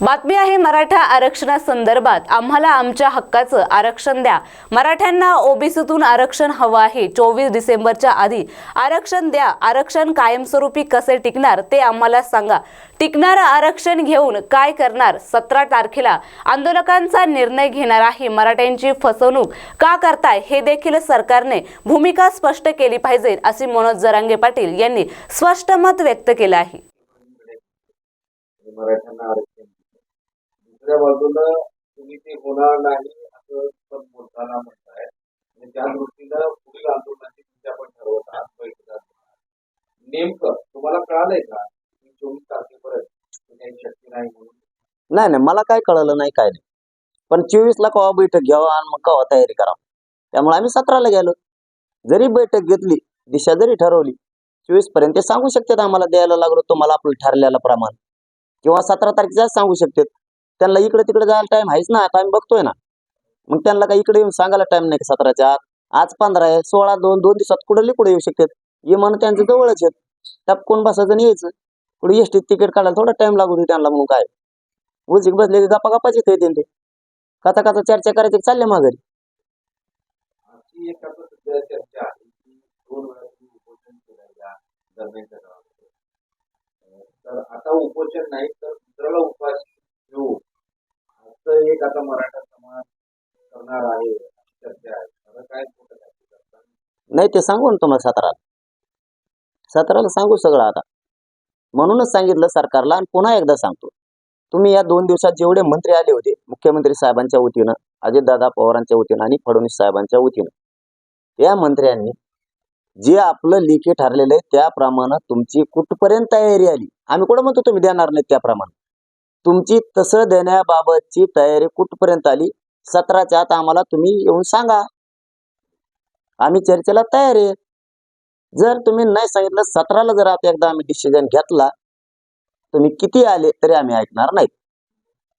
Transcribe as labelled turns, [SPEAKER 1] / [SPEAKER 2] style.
[SPEAKER 1] बातमी आहे मराठा आरक्षणासंदर्भात. आम्हाला आमच्या हक्काचं आरक्षण द्या. मराठ्यांना ओबीसीतून आरक्षण हवं आहे. चोवीस डिसेंबरच्या आधी आरक्षण द्या. आरक्षण कायमस्वरूपी कसे टिकणार ते आम्हाला सांगा. टिकणारं आरक्षण घेऊन काय करणार? सतरा तारखेला आंदोलकांचा निर्णय घेणार आहे. मराठ्यांची फसवणूक का करताय हे देखील सरकारने भूमिका स्पष्ट केली पाहिजे असे मनोज जरांगे पाटील यांनी स्पष्ट मत व्यक्त केलं आहे
[SPEAKER 2] आणि मराठ्यांना आरक्षण दिलं. दुसऱ्या बाजूला तुम्ही ते होणार नाही असं पण बोलताना म्हणताय. आणि त्या दृष्टीनं पुढील आंदोलनाची दिशा पण ठरवत आहात बैठका नेमकं तुम्हाला कळालंय का की चोवीस तारखेपर्यंत काही शक्य नाही म्हणून?
[SPEAKER 3] नाही नाही मला काय कळलं नाही काय नाही. पण चोवीस ला कवा बैठक घ्यावं आणि मग कवा तयारी करावं? त्यामुळे आम्ही सतराला गेलो. जरी बैठक घेतली दिशा जरी ठरवली चोवीसपर्यंत ते सांगू शकतात आम्हाला द्यायला लागलो तुम्हाला आपलं ठरलेलं प्रमाण. किंवा सतरा तारखेचा सांगू शकतात. त्यांना इकडे तिकडे जायला टाइम आहेच ना. टाइम बघतोय ना. मग त्यांना काही इकडे येऊन सांगायला टाइम नाही का सतराच्या आत? आज पंधरा आहे सोळा दोन दोन दिवसात कुठे कुठे येऊ शकतात? विमान त्यांचं जवळच आहेत. त्यात कोण बसायचं आणि यायचं. कुठे एसटीत तिकीट काढायला थोडा टाइम लागू दे त्यांना म्हणून काय? उजिक बसले की गप्पा गप्पाच येते ते. कथा कथा चर्चा करायची चालले माघारी?
[SPEAKER 2] उपोषण तर आता उपोषण नाही तर दुसऱ्याला एक आता मराठा समाज करणार आहे चर्चा आहे. खरं काय खोटं काय ते
[SPEAKER 3] नाही ते सांगू ना तुम्हाला साताराला. साताराला सांगू सगळं आता. म्हणूनच सांगितलं सरकारला आणि पुन्हा एकदा सांगतो. तुम्ही या दोन दिवसात जेवढे मंत्री आले होते मुख्यमंत्री साहेबांच्या वतीनं अजितदादा पवारांच्या वतीनं आणि फडणवीस साहेबांच्या वतीनं या मंत्र्यांनी जे आपलं लेखी ठरलेलं आहे त्याप्रमाणे तुमची कुठपर्यंत तयारी आली? आम्ही कुठं म्हणतो तुम्ही देणार नाही त्याप्रमाणे? तुमची तसं देण्याबाबतची तयारी कुठपर्यंत आली? सतराच्या आत आम्हाला तुम्ही येऊन सांगा. आम्ही चर्चेला तयार आहे. जर तुम्ही नाही सांगितलं सतराला जर आता एकदा आम्ही डिसिजन घेतला तुम्ही किती आले तरी आम्ही ऐकणार नाही.